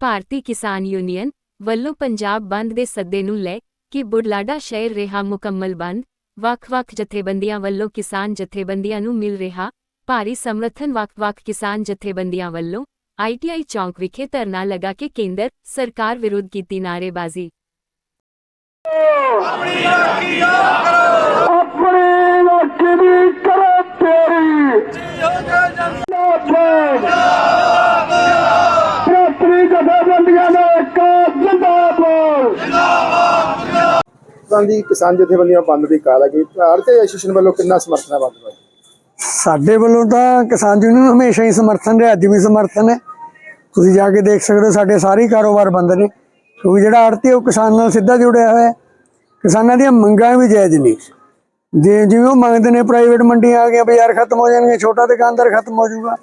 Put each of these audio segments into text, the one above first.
ਭਾਰਤੀ ਕਿਸਾਨ ਯੂਨੀਅਨ ਵੱਲੋਂ ਪੰਜਾਬ ਬੰਦ ਦੇ ਸੱਦੇ ਨੂੰ ਲੈ ਕੇ ਬੁਢਲਾਡਾ ਸ਼ਹਿਰ ਰਿਹਾ ਮੁਕੰਮਲ ਬੰਦ, ਵੱਖ-ਵੱਖ ਜਥੇਬੰਦੀਆਂ ਵੱਲੋਂ ਕਿਸਾਨ ਜਥੇਬੰਦੀਆਂ ਨੂੰ ਮਿਲ ਰਿਹਾ ਭਾਰੀ ਸਮਰਥਨ, ਵੱਖ-ਵੱਖ ਕਿਸਾਨ ਜਥੇਬੰਦੀਆਂ ਵੱਲੋਂ ਆਈਟੀਆਈ ਚੌਂਕ ਵਿਖੇ ਧਰਨਾ ਲਗਾ ਕੇ ਕੇਂਦਰ ਸਰਕਾਰ ਵਿਰੁੱਧ ਕੀਤੀ ਨਾਅਰੇਬਾਜ਼ੀ। ਆਪਣੇ ਇਲਾਕੇ ਦੀ ਕਰੋ ਤੇਰੀ ਪ੍ਰਾਪਰੀ ਜਥੇਬੰਦੀਆਂ ਦਾ ਇੱਕ ਜ਼ਿੰਦਾਬਾਦ ਦੀ ਕਿਸਾਨ ਜਥੇਬੰਦੀਆਂ ਬੰਦ ਦੀ ਕਾਲ ਹੈ ਕਿ ਭਾਰਤੀ ਐਸੋਸੀਏਸ਼ਨ ਵੱਲੋਂ ਕਿੰਨਾ ਸਮਰਥਨ ਹੈ ਬੰਦ ਦਾ ਸਾਡੇ ਵੱਲੋਂ ਤਾਂ ਕਿਸਾਨ ਯੂਨੀਅਨ ਹਮੇਸ਼ਾ ਹੀ ਸਮਰਥਨ ਰਿਹਾ, ਅੱਜ ਵੀ ਸਮਰਥਨ ਹੈ। ਤੁਸੀਂ ਜਾ ਕੇ ਦੇਖ ਸਕਦੇ ਹੋ, ਸਾਡੇ ਸਾਰੇ ਕਾਰੋਬਾਰ ਬੰਦ ਨੇ। ਕਿਉਂਕਿ ਜਿਹੜਾ ਆੜਤੀ ਉਹ ਕਿਸਾਨ ਨਾਲ ਸਿੱਧਾ ਜੁੜਿਆ ਹੋਇਆ ਹੈ। ਕਿਸਾਨਾਂ ਦੀਆਂ ਮੰਗਾਂ ਵੀ ਜਾਇਜ਼ ਨਹੀਂ ਜੇ ਜਿਵੇਂ ਉਹ ਮੰਗਦੇ ਨੇ ਪ੍ਰਾਈਵੇਟ ਮੰਡੀਆਂ ਆ ਗਈਆਂ, ਬਾਜ਼ਾਰ ਖਤਮ ਹੋ ਜਾਣਗੇ, ਛੋਟਾ ਦੁਕਾਨਦਾਰ ਖਤਮ ਹੋ ਜਾਊਗਾ।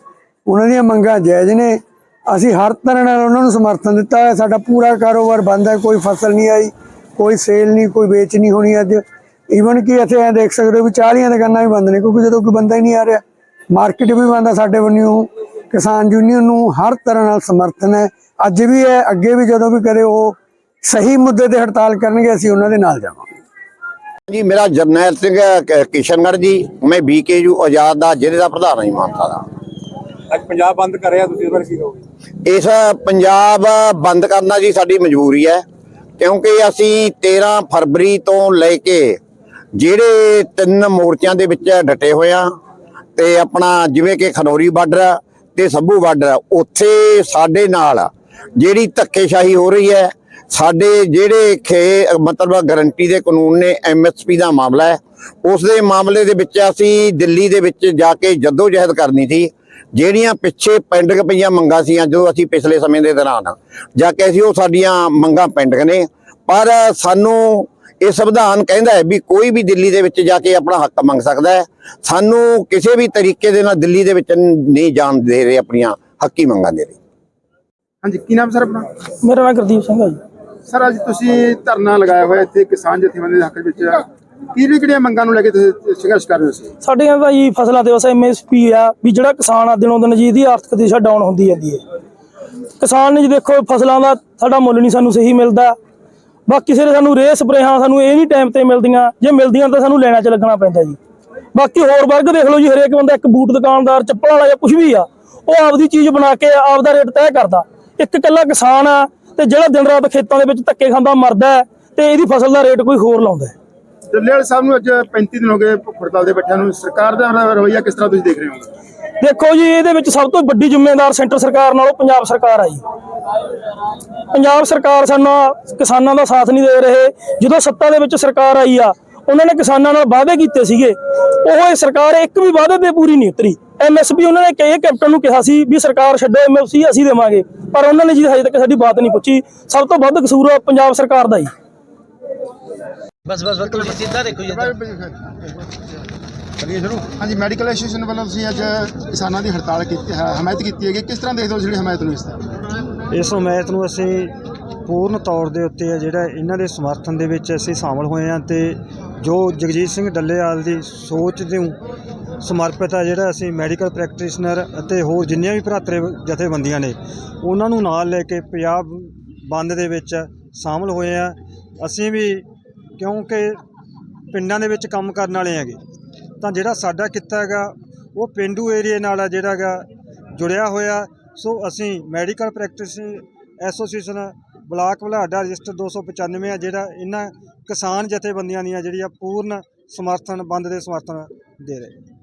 ਉਹਨਾਂ ਦੀਆਂ ਮੰਗਾਂ ਜਾਇਜ਼ ਨੇ। ਅਸੀਂ ਹਰ ਤਰ੍ਹਾਂ ਨਾਲ ਉਹਨਾਂ ਨੂੰ ਸਮਰਥਨ ਦਿੱਤਾ ਹੈ ਸਾਡਾ ਪੂਰਾ ਕਾਰੋਬਾਰ ਬੰਦ ਹੈ, ਕੋਈ ਫਸਲ ਨਹੀਂ ਆਈ। ਕੋਈ ਸੇਲ ਨਹੀਂ ਕੋਈ ਵੇਚ ਨਹੀਂ ਹੋਣੀ ਅੱਜ। ਈਵਨ ਕਿ ਇੱਥੇ ਐ ਦੇਖ ਸਕਦੇ ਹੋ ਵੀ 40 ਦੁਕਾਨਾਂ ਵੀ ਬੰਦ ਨੇ ਕਿਉਂਕਿ ਜਦੋਂ ਕੋਈ ਬੰਦਾ ਹੀ ਨਹੀਂ ਆ ਰਿਹਾ ਮਾਰਕੀਟ ਵੀ ਬੰਦ ਆ ਸਾਡੇ ਵੱਲੋਂ। ਕਿਸਾਨ ਯੂਨੀਅਨ ਨੂੰ ਹਰ ਤਰ੍ਹਾਂ ਨਾਲ ਸਮਰਥਨ ਹੈ। ਅੱਜ ਵੀ ਹੈ ਅੱਗੇ ਵੀ ਜਦੋਂ ਵੀ ਕਦੇ ਉਹ ਸਹੀ ਮੁੱਦੇ ਤੇ ਹੜਤਾਲ ਕਰਨਗੇ ਅਸੀਂ ਉਹਨਾਂ ਦੇ ਨਾਲ ਜਾਵਾਂਗੇ। ਜੀ ਮੇਰਾ ਜਰਨੈਲ ਸਿੰਘ ਕ- ਕਿਸ਼ਨਗੜ੍ਹ ਜੀ। ਮੈਂ ਬੀਕੇਯੂ ਆਜ਼ਾਦ ਦਾ ਜ਼ਿਲ੍ਹੇ ਦਾ ਪ੍ਰਧਾਨ ਹਾਂ ਮਾਨਸਾ ਦਾ। ਅੱਜ ਪੰਜਾਬ ਬੰਦ ਕਰ ਰਿਹਾ ਤੁਸੀਂ ਇਸ ਬਾਰੇ ਕੀ ਕਹੋਗੇ? ਇਸ ਪੰਜਾਬ ਬੰਦ ਕਰਨਾ ਜੀ ਸਾਡੀ ਮਜਬੂਰੀ ਹੈ। ਕਿਉਂਕਿ ਅਸੀਂ 13 ਫਰਵਰੀ ਤੋਂ ਲੈ ਕੇ ਜਿਹੜੇ ਤਿੰਨ ਮੋਰਚਿਆਂ ਦੇ ਵਿੱਚ ਡਟੇ ਹੋਏ ਆ ਤੇ ਆਪਣਾ ਜਿਵੇਂ ਕਿ ਖਨੌਰੀ ਬਾਰਡਰ ਤੇ ਸੱਭੂ ਬਾਰਡਰ ਉੱਥੇ ਸਾਡੇ ਨਾਲ ਜਿਹੜੀ ਧੱਕੇਸ਼ਾਹੀ ਹੋ ਰਹੀ ਹੈ, ਸਾਡੇ ਜਿਹੜੇ ਖੇ ਮਤਲਬ ਗਾਰੰਟੀ ਦੇ ਕਾਨੂੰਨ ਨੇ ਐਮਐਸਪੀ ਦਾ ਮਾਮਲਾ ਹੈ ਉਸ ਦੇ ਮਾਮਲੇ ਦੇ ਵਿੱਚ ਅਸੀਂ ਦਿੱਲੀ ਦੇ ਵਿੱਚ ਜਾ ਕੇ ਜਦੋਜਹਿਦ ਕਰਨੀ ਸੀ ਜਿਹੜੀਆਂ ਪਿੱਛੇ ਪੈਂਡਿੰਗ ਪਈਆਂ ਮੰਗਾਂ ਸੀ ਜੋ ਅਸੀਂ ਪਿਛਲੇ ਸਮੇਂ ਦੇ ਦੌਰਾਨ ਜਾ ਕੇ ਅਸੀਂ ਉਹ ਸਾਡੀਆਂ ਮੰਗਾਂ ਪੈਂਡਿੰਗ ਨੇ ਪਰ ਸਾਨੂੰ ਇਹ ਸੰਵਿਧਾਨ ਕਹਿੰਦਾ ਹੈ ਵੀ ਕੋਈ ਵੀ ਦਿੱਲੀ ਦੇ ਵਿੱਚ ਜਾ ਕੇ ਆਪਣਾ ਹੱਕ ਮੰਗ ਸਕਦਾ ਹੈ। ਸਾਨੂੰ ਕਿਸੇ ਵੀ ਤਰੀਕੇ ਦੇ ਨਾਲ ਦਿੱਲੀ ਦੇ ਵਿੱਚ ਨਹੀਂ ਜਾਣ ਦੇ ਰਹੇ ਆਪਣੀਆਂ ਹੱਕੀ ਮੰਗਾਂ ਦੇ ਰਹੇ। ਹਾਂਜੀ ਕੀ ਨਾਮ ਸਰ ਆਪਣਾ? ਮੇਰਾ ਨਾਮ ਗੁਰਦੀਪ ਸਿੰਘ ਹੈ ਜੀ। ਸਰ ਅੱਜ ਤੁਸੀਂ ਧਰਨਾ ਲਗਾਇਆ ਹੋਇਆ ਇੱਥੇ ਕਿਸਾਨ ਜਥੇਬੰਦੀ ਦੇ ਹੱਕ ਵਿੱਚ ਕਿਹੜੀ ਕਿਹੜੀਆਂ ਮੰਗਾਂ ਨੂੰ ਲੈ ਕੇ ਤੁਸੀਂ ਸੰਘਰਸ਼ ਕਰ ਰਹੇ ਹੋ ਸੀ ਸਾਡੀਆਂ ਤਾਂ ਜੀ ਫਸਲਾਂ ਤੇ ਉਸ ਐਮਐਸਪੀ ਆ, ਵੀ ਜਿਹੜਾ ਕਿਸਾਨ ਆ, ਦਿਨੋਂ ਦਿਨ ਜੀ ਇਹਦੀ ਆਰਥਿਕ ਦਿਸ਼ਾ ਡਾਊਨ ਹੁੰਦੀ ਜਾਂਦੀ ਹੈ। ਕਿਸਾਨ ਨੇ ਜੀ ਦੇਖੋ, ਫਸਲਾਂ ਦਾ ਸਾਡਾ ਮੁੱਲ ਨਹੀਂ ਸਾਨੂੰ ਸਹੀ ਮਿਲਦਾ। ਬਾਕੀ ਕਿਸੇ ਸਾਨੂੰ ਰੇਹ ਸਪਰੇਹਾਂ ਸਾਨੂੰ ਇਹ ਨਹੀਂ ਟਾਈਮ ਤੇ ਮਿਲਦੀਆਂ, ਜੇ ਮਿਲਦੀਆਂ ਤਾਂ ਸਾਨੂੰ ਲੈਣਾ ਚ ਲੱਗਣਾ ਪੈਂਦਾ ਜੀ। ਬਾਕੀ ਹੋਰ ਵਰਗ ਦੇਖ ਲਓ ਜੀ, ਹਰੇਕ ਬੰਦਾ ਇੱਕ ਬੂਟ ਦੁਕਾਨਦਾਰ, ਚੱਪਲ ਵਾਲਾ ਜਾਂ ਕੁਝ ਵੀ ਆ, ਉਹ ਆਪਦੀ ਚੀਜ਼ ਬਣਾ ਕੇ ਆਪਦਾ ਰੇਟ ਤੈਅ ਕਰਦਾ। ਇੱਕ ਇਕੱਲਾ ਕਿਸਾਨ ਆ ਤੇ ਜਿਹੜਾ ਦਿਨ ਰਾਤ ਖੇਤਾਂ ਦੇ ਵਿੱਚ ਧੱਕੇ ਖਾਂਦਾ, ਮਰਦਾ ਤੇ ਇਹਦੀ ਫਸਲ ਦਾ ਰੇਟ ਕੋਈ ਹੋਰ ਲਾਉਂਦਾ ਹੈ। ਸਾਹਿਬ ਨੂੰ ਅੱਜ 35 ਦਿਨ ਹੋ ਗਏ ਭੁੱਖ ਹੜਤਾਲ ਦੇ ਬੈਠਿਆਂ ਨੂੰ। ਸਰਕਾਰ ਦਾ ਰਵੱਈਆ ਕਿਸ ਤਰ੍ਹਾਂ ਤੁਸੀਂ ਦੇਖ ਰਹੇ ਹੋ? ਦੇਖੋ ਜੀ, ਇਹਦੇ ਵਿੱਚ ਸਭ ਤੋਂ ਵੱਡੀ ਜ਼ਿੰਮੇਵਾਰ ਸੈਂਟਰ ਸਰਕਾਰ ਨਾਲੋਂ ਪੰਜਾਬ ਸਰਕਾਰ ਆ ਜੀ। ਪੰਜਾਬ ਸਰਕਾਰ ਸਾਨੂੰ ਕਿਸਾਨਾਂ ਦਾ ਸਾਥ ਨਹੀਂ ਦੇ ਰਹੇ। ਜਦੋਂ ਸੱਤਾ ਦੇ ਵਿੱਚ ਸਰਕਾਰ ਆਈ ਆ, ਉਹਨਾਂ ਨੇ ਕਿਸਾਨਾਂ ਨਾਲ ਵਾਅਦੇ ਕੀਤੇ ਸੀਗੇ। ਉਹ ਇਹ ਸਰਕਾਰ ਇੱਕ ਵੀ ਵਾਅਦੇ ਤੇ ਪੂਰੀ ਨਹੀਂ ਉਤਰੀ। ਐਮਐਸਪੀ ਉਹਨਾਂ ਨੇ ਕਹੇ ਕੈਪਟਨ ਨੂੰ ਕਿਹਾ ਸੀ ਵੀ ਸਰਕਾਰ ਛੱਡੋ ਐਮਐਸਪੀ ਅਸੀਂ ਦੇਵਾਂਗੇ। ਪਰ ਉਹਨਾਂ ਨੇ ਜੀ ਹਜੇ ਤੱਕ ਸਾਡੀ ਬਾਤ ਨਹੀਂ ਪੁੱਛੀ। ਸਭ ਤੋਂ ਵੱਧ ਕਸੂਰ ਪੰਜਾਬ ਸਰਕਾਰ ਦਾ ਹੀ ਹਾਂਜੀ ਮੈਡੀਕਲ ਐਸੋਸੀਏਸ਼ਨ ਵੱਲੋਂ ਤੁਸੀਂ ਅੱਜ ਕਿਸਾਨਾਂ ਦੀ ਹੜਤਾਲ ਕੀਤੀ ਹੈ ਹਮਾਇਤ ਕੀਤੀ ਹੈਗੀ। ਕਿਸ ਤਰ੍ਹਾਂ ਦੇਖਦੇ ਹੋ ਜਿਹੜੀ ਹਮਾਇਤ ਨੂੰ ਇਸ ਦਾ ਇਸ ਹਮਾਇਤ ਨੂੰ ਅਸੀਂ ਪੂਰਨ ਤੌਰ ਦੇ ਉੱਤੇ ਆ ਜਿਹੜਾ ਇਹਨਾਂ ਦੇ ਸਮਰਥਨ ਦੇ ਵਿੱਚ ਅਸੀਂ ਸ਼ਾਮਲ ਹੋਏ ਹਾਂ ਤੇ ਜੋ ਜਗਜੀਤ ਸਿੰਘ ਡੱਲੇਵਾਲ ਦੀ ਸੋਚ ਨੂੰ ਸਮਰਪਿਤ ਆ ਜਿਹੜਾ ਅਸੀਂ ਮੈਡੀਕਲ ਪ੍ਰੈਕਟੀਸ਼ਨਰ ਅਤੇ ਹੋਰ ਜਿੰਨੀਆਂ ਵੀ ਭਰਾਤਰੇ ਜਥੇਬੰਦੀਆਂ ਨੇ ਉਹਨਾਂ ਨੂੰ ਨਾਲ ਲੈ ਕੇ ਪੰਜਾਬ ਬੰਦ ਦੇ ਵਿੱਚ ਸ਼ਾਮਲ ਹੋਏ ਆ ਅਸੀਂ ਵੀ ਕਿਉਂਕਿ ਪਿੰਡਾਂ ਦੇ ਵਿੱਚ ਕੰਮ ਕਰਨ ਵਾਲੇ ਹੈਗੇ। ਤਾਂ ਜਿਹੜਾ ਸਾਡਾ ਕਿੱਤਾ ਹੈਗਾ, ਉਹ ਪਿੰਡੂ ਏਰੀਏ ਨਾਲ ਆ ਜਿਹੜਾ ਹੈਗਾ, ਜੁੜਿਆ ਹੋਇਆ। ਸੋ ਅਸੀਂ ਮੈਡੀਕਲ ਪ੍ਰੈਕਟਿਸ ਐਸੋਸੀਏਸ਼ਨ, ਬਲਾਕ ਬਲਾਡਾ ਰਜਿਸਟਰ 295 ਆ, ਜਿਹੜਾ ਇਹਨਾਂ ਕਿਸਾਨ ਜਥੇਬੰਦੀਆਂ ਦੀਆਂ ਜਿਹੜੀਆਂ ਪੂਰਨ ਸਮਰਥਨ, ਬੰਦ ਦੇ ਸਮਰਥਨ ਦੇ ਰਹੇ।